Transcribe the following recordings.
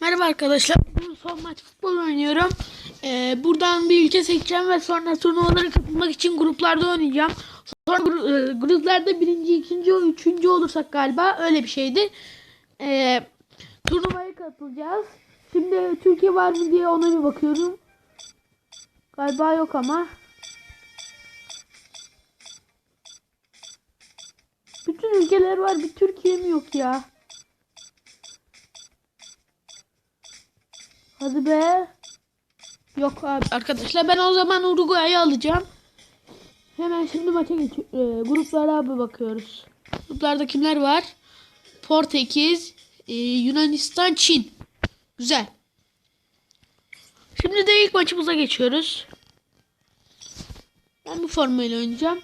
Merhaba arkadaşlar. Bugün son maç futbol oynuyorum. Ee, buradan bir ülke seçeceğim ve sonra turnuvalara katılmak için gruplarda oynayacağım. Sonra gru- e, gruplarda birinci, ikinci, üçüncü olursak galiba öyle bir şeydi. Ee, turnuvaya katılacağız. Şimdi Türkiye var mı diye ona bir bakıyorum. Galiba yok ama. Bütün ülkeler var. Bir Türkiye mi yok ya? Hadi be. Yok abi arkadaşlar ben o zaman Uruguay'ı alacağım. Hemen şimdi maça geç e, gruplara abi bakıyoruz. Gruplarda kimler var? Portekiz, e, Yunanistan, Çin. Güzel. Şimdi de ilk maçımıza geçiyoruz. Ben bu formayla oynayacağım.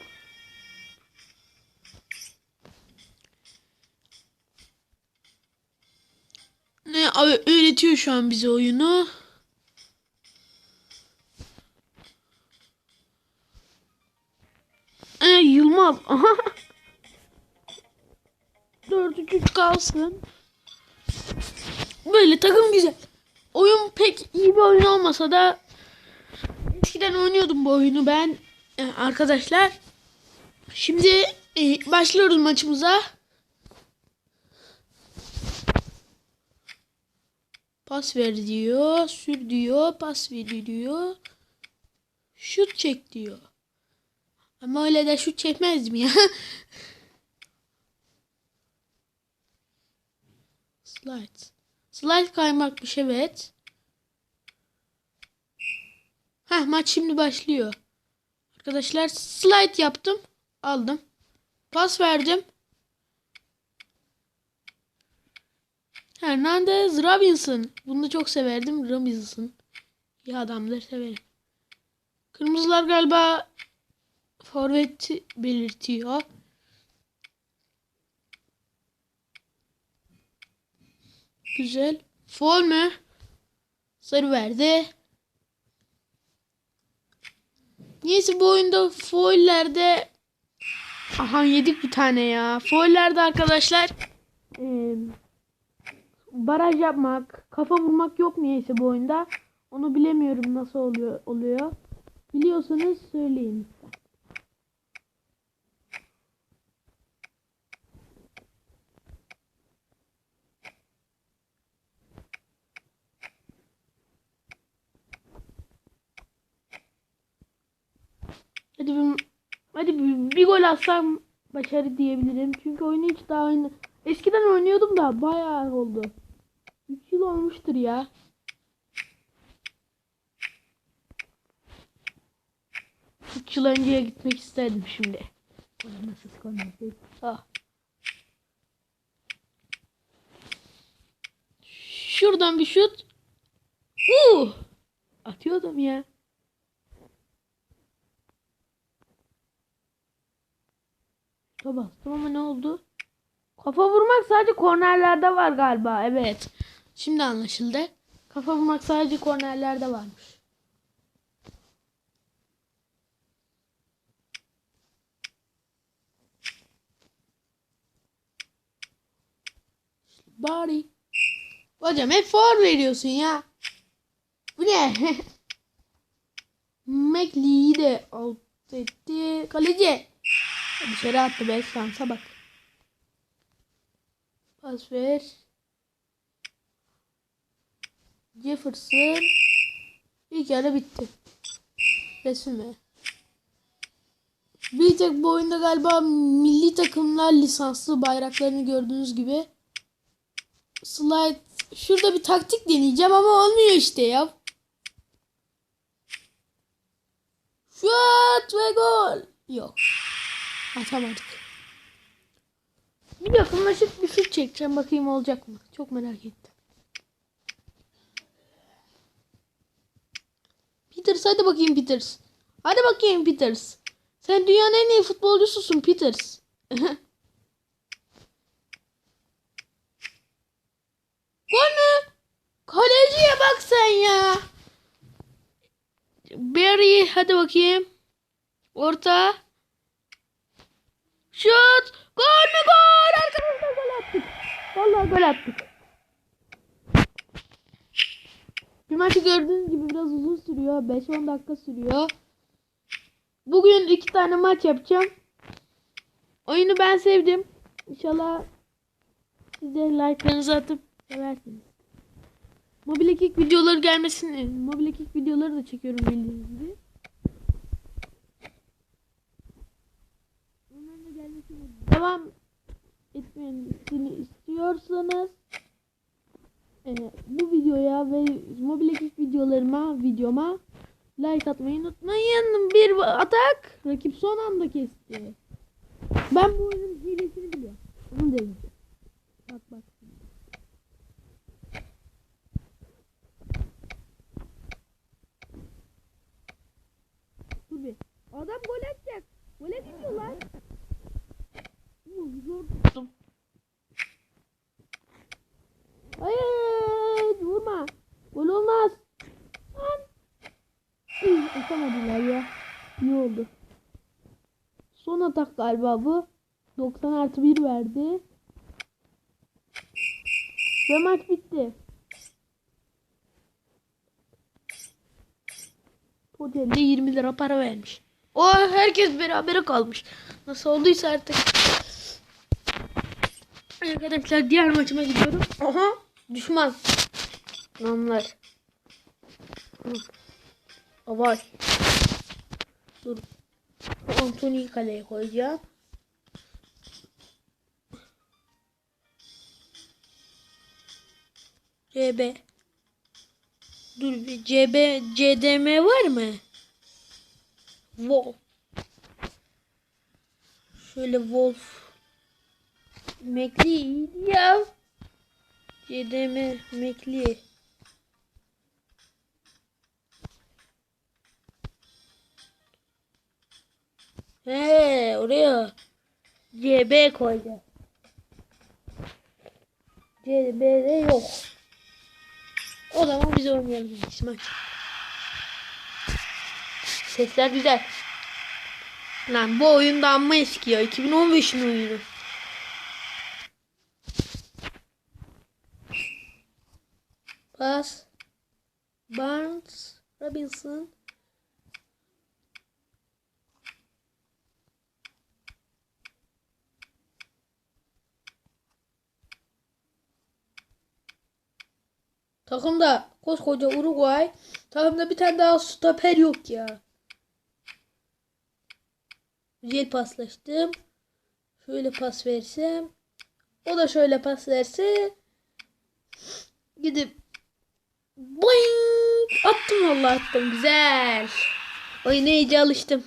Ne abi öğretiyor şu an bize oyunu. Ee, Yılmaz. Aha. 4-3-3 kalsın. Böyle takım güzel. Oyun pek iyi bir oyun olmasa da eskiden oynuyordum bu oyunu ben Ee, arkadaşlar. Şimdi e, başlıyoruz maçımıza. Pas ver diyor. Sür diyor. Pas ver diyor. Şut çek diyor. Ama öyle de şut çekmezdim ya. Slide. Slide kaymakmış evet. Heh maç şimdi başlıyor. Arkadaşlar slide yaptım. Aldım. Pas verdim. Hernandez Robinson. Bunu da çok severdim. Robinson. İyi adamdır severim. Kırmızılar galiba forvet belirtiyor. Güzel. Foul mü? Sarı verdi. Neyse bu oyunda faullerde Aha yedik bir tane ya. Faullerde arkadaşlar eee baraj yapmak, kafa vurmak yok niyeyse bu oyunda. Onu bilemiyorum nasıl oluyor oluyor. Biliyorsanız söyleyin. Hadi bir, hadi bir, bir gol atsam başarı diyebilirim. Çünkü oyunu hiç daha oyna... Eskiden oynuyordum da bayağı oldu. 3 yıl olmuştur ya. Üç yıl önceye gitmek isterdim şimdi. Nasıl konuşayım? Ah. Şuradan bir şut. Uh! Atıyordum ya. Şuta bastım ama ne oldu? Kafa vurmak sadece kornerlerde var galiba. Evet. Şimdi anlaşıldı. Kafa vurmak sadece kornerlerde varmış. Bari. Hocam hep for veriyorsun ya. Bu ne? McLee'yi de alt etti. Kaleci. Dışarı attı be şansa bak. Pas ver. Jefferson. İlk yarı bitti. Resume. Bir tek bu oyunda galiba milli takımlar lisanslı bayraklarını gördüğünüz gibi. Slide. Şurada bir taktik deneyeceğim ama olmuyor işte ya. Şut ve gol. Yok. Atamadık. Bir yakınlaşıp bir şut çekeceğim. Bakayım olacak mı? Çok merak ettim. Peters hadi bakayım Peters. Hadi bakayım Peters. Sen dünyanın en iyi futbolcususun Peters. Gol mü? Kaleciye bak sen ya. Barry hadi bakayım. Orta. Şut. Gol mü gol? Arkadaşlar gol attık. Vallahi gol attık. Maçı gördüğünüz gibi biraz uzun sürüyor. 5-10 dakika sürüyor. Bugün iki tane maç yapacağım. Oyunu ben sevdim. İnşallah siz de like'larınızı atıp seversiniz. Mobile Kick videoları gelmesini, Mobile Kick videoları da çekiyorum bildiğiniz gibi. Onların da gelmesini devam etmesini istiyorsanız e, bu videoya ve Mobile Kick videolarıma, videoma like atmayı unutmayın. Bir atak rakip son anda kesti. Ben bu oyunun hilesini biliyorum. Onu deneyeceğim. Bak bak. Dur bir. Adam gol atacak. Gole gidiyor lan. Uh, Zor tuttum. Hayır vurma. Gol olmaz. Lan. Üh, Atamadılar ya. İyi oldu. Son atak galiba bu. 90 artı 1 verdi. Ve maç bitti. Otelde 20 lira para vermiş. O herkes berabere kalmış. Nasıl olduysa artık. Arkadaşlar diğer maçıma gidiyorum. Aha düşman. Namlar. Avay. Dur. Anthony'yi kaleye koyacağım. CB. Dur bir CB CDM var mı? Wolf. Şöyle Wolf. Mekli ya. CDM Mekli. He oraya CB koyacağız. CB'de yok. O zaman biz oynayalım İsmail. Sesler güzel. Lan bu oyun da amma eski ya. 2015'in oyunu. Pas. Barnes. Robinson. Takımda koskoca Uruguay. Takımda bir tane daha stoper yok ya. Güzel paslaştım. Şöyle pas versem. O da şöyle pas verse. Gidip boing attım vallahi attım. Güzel. Oyuna iyice alıştım.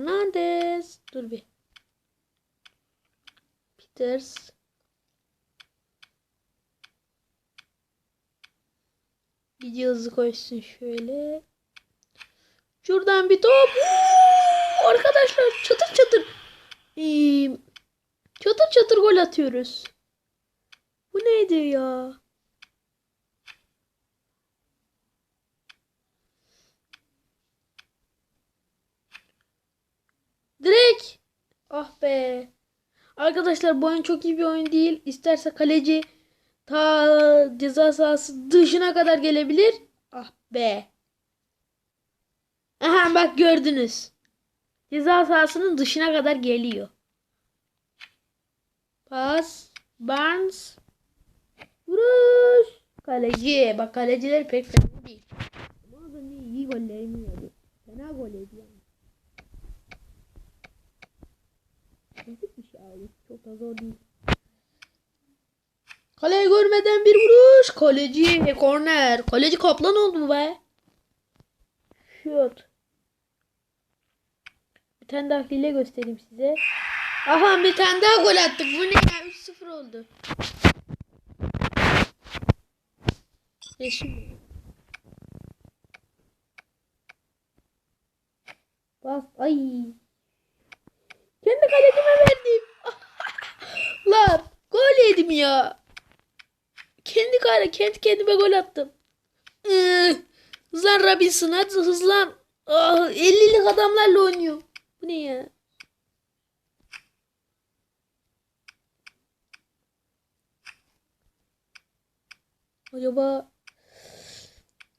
Hernandez. Dur bir. Peters. Bir hızlı koysun şöyle. Şuradan bir top. Oo, arkadaşlar çatır çatır. Ee, çatır çatır gol atıyoruz. Bu neydi ya? Ah be. Arkadaşlar bu oyun çok iyi bir oyun değil. İsterse kaleci ta ceza sahası dışına kadar gelebilir. Ah be. Aha bak gördünüz. Ceza sahasının dışına kadar geliyor. Pas. Barnes. Vuruş. Kaleci. Bak kaleciler pek fena değil. Ama da ne iyi gollerimi yiyordu. Fena gol ediyor. Abi. Çok da zor değil. Kaleyi görmeden bir vuruş. Kaleci korner. Kaleci kaplan oldu be. Şut. Bir tane daha hile göstereyim size. Aha bir tane daha gol attık. Bu ne ya? 3-0 oldu. Resim. Bas. Ay. Kendi kalecime verdim. Lan yedim ya. Kendi kale kendi kendime gol attım. Iı, Hızlan Robinson hadi hızlan. Ah 50'lik adamlarla oynuyor. Bu ne ya? Acaba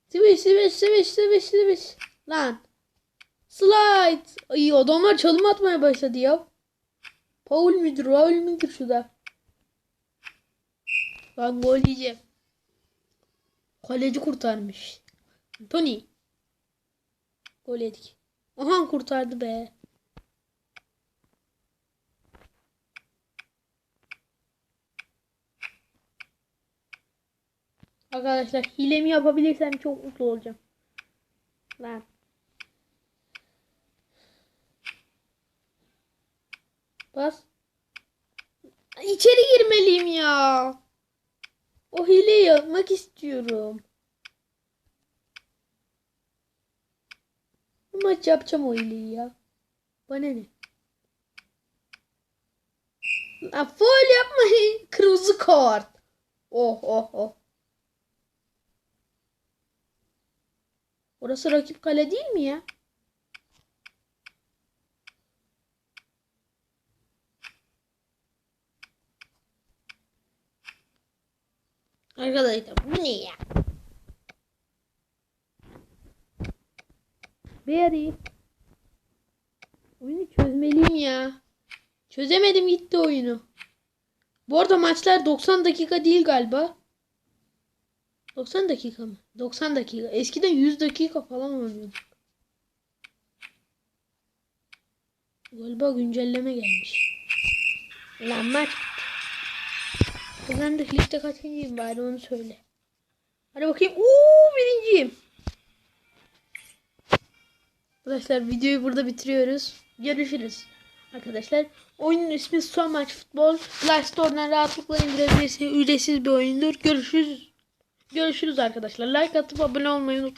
Swish swish swish swish swish Lan Slide Ay adamlar çalım atmaya başladı ya Paul müdür Raul müdür şu Ben gol yiyeceğim Kaleci kurtarmış Tony Gol yedik Aha kurtardı be Arkadaşlar hilemi yapabilirsem çok mutlu olacağım. Lan. Bas. İçeri girmeliyim ya. O hileyi yapmak istiyorum. Bu yapacağım o hileyi ya. Bana ne? Lan foul yapmayın. Kırmızı kart. Oh oh oh. Orası rakip kale değil mi ya? Arkadaşlar bu ne ya? Barry. Oyunu çözmeliyim ya. Çözemedim gitti oyunu. Bu arada maçlar 90 dakika değil galiba. 90 dakika mı? 90 dakika. Eskiden 100 dakika falan oynuyorduk. Galiba güncelleme gelmiş. Lan maç. Kazandık ligde kaçıncıyım bari onu söyle. Hadi bakayım. Uuu birinciyim. Arkadaşlar videoyu burada bitiriyoruz. Görüşürüz. Arkadaşlar oyunun ismi Son Maç Futbol. Play Store'dan rahatlıkla indirebilirsiniz. Ücretsiz bir oyundur. Görüşürüz. Görüşürüz arkadaşlar. Like atıp abone olmayı unutmayın.